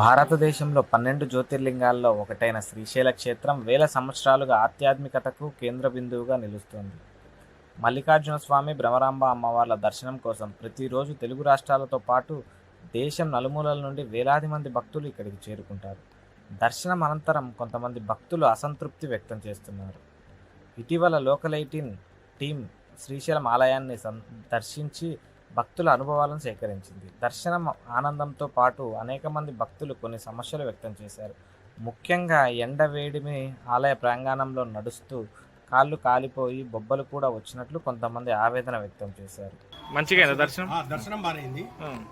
భారతదేశంలో పన్నెండు జ్యోతిర్లింగాల్లో ఒకటైన శ్రీశైల క్షేత్రం వేల సంవత్సరాలుగా ఆధ్యాత్మికతకు కేంద్ర బిందువుగా నిలుస్తోంది. మల్లికార్జున స్వామి భ్రమరాంబ అమ్మవార్ల దర్శనం కోసం ప్రతిరోజు తెలుగు రాష్ట్రాలతో పాటు దేశం నలుమూలల నుండి వేలాది మంది భక్తులు ఇక్కడికి చేరుకుంటారు. దర్శనం అనంతరం కొంతమంది భక్తులు అసంతృప్తి వ్యక్తం చేస్తున్నారు. ఇటీవల లోకల్ ఎయిటీన్ టీం శ్రీశైలం ఆలయాన్ని సం దర్శించి భక్తుల అనుభవాలను సేకరించింది. దర్శనం ఆనందంతో పాటు అనేక మంది భక్తులు కొన్ని సమస్యలు వ్యక్తం చేశారు. ముఖ్యంగా ఎండ వేడిమి ఆలయ ప్రాంగణంలో నడుస్తూ కాళ్ళు కాలిపోయి బొబ్బలు కూడా వచ్చినట్లు కొంతమంది ఆవేదన వ్యక్తం చేశారు. మంచిగా దర్శనం? ఆ, దర్శనం బాగానే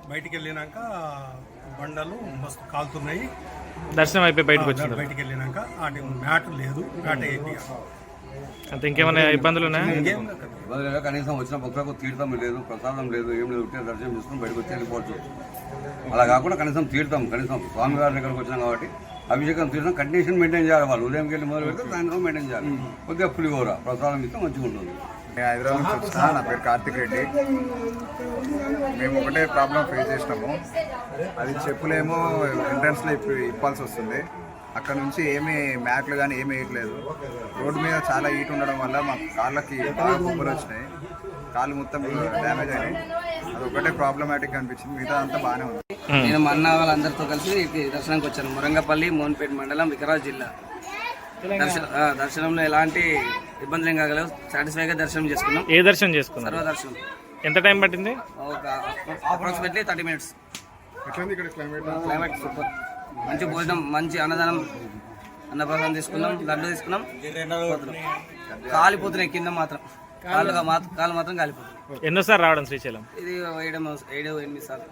బయటికి వెళ్ళినాక బండలు మస్తు కాలుతున్నాయి. దర్శనం అయిపోయి బయటకు ఆ, వచ్చింది బయటికి వెళ్ళినాక మ్యాట్ లేదు. మ్యాట్ ఏంటి? అంత ఇంకేమైనా ఇబ్బందులు ఉన్నాయా కనీసం వచ్చిన భక్తులకు తీర్థం లేదు ప్రసాదం లేదు ఏం లేదు ఉంటే దర్శనం చేసుకుని బయటకు వచ్చి వెళ్ళిపోవచ్చు. అలా కాకుండా కనీసం తీర్థం కనీసం స్వామివారి దగ్గరకు వచ్చినాం కాబట్టి అభిషేకం తీర్థం కండిషన్ మెయింటైన్ చేయాలి వాళ్ళు. ఉదయంకి వెళ్ళి మొదలు పెడితే సాయంత్రం మెయింటైన్ చేయాలి. కొద్దిగా పులిహోర ప్రసాదం ఇస్తే మంచిగా ఉంటుంది. నేను హైదరాబాద్ నుంచి వచ్చిన నా పేరు కార్తిక్ రెడ్డి. మేము ఒకటే ప్రాబ్లం ఫేస్ చేసినాము. అది చెప్పులేమో ఎంట్రన్స్లో ఇప్పి ఇప్పాల్సి వస్తుంది. అక్కడ నుంచి ఏమీ మ్యాట్లు కానీ ఏమీ వేయట్లేదు. రోడ్డు మీద చాలా హీట్ ఉండడం వల్ల మా కాళ్ళకి బాగా కొబ్బరి వచ్చినాయి. కాళ్ళు మొత్తం డ్యామేజ్ అయినాయి. అది ఒకటే ప్రాబ్లమాటిక్ అనిపించింది. మిగతా అంతా బాగానే ఉంది. నేను మా అన్న వాళ్ళందరితో కలిసి దర్శనానికి వచ్చాను. మురంగపల్లి మోన్పేట మండలం వికారాబాద్ జిల్లా. దర్శనం ఆ, దర్శనంలో ఎలాంటి ఇబ్బందులు ఏం కాగలవు. సాటిస్ఫైగా దర్శనం చేసుకున్నాం. ఏ దర్శనం చేసుకున్నారు? సర్వ దర్శనం. ఎంత టైం పట్టింది? ఒక అప్రాక్సిమేట్లీ థర్టీ మినిట్స్. ఎట్లా ఇక్కడ క్లైమేట్ క్లైమేట్ సూపర్. మంచి భోజనం మంచి అన్నదానం అన్నప్రసాదం తీసుకున్నాం లడ్డు తీసుకున్నాం. కాలిపోతున్నాయి కింద మాత్రం. కాళ్ళు కాళ్ళు మాత్రం కాలిపోతున్నాయి. ఎన్నోసార్లు రావడం శ్రీశైలం? ఇది ఏడమ ఏడు ఎనిమిది సార్లు.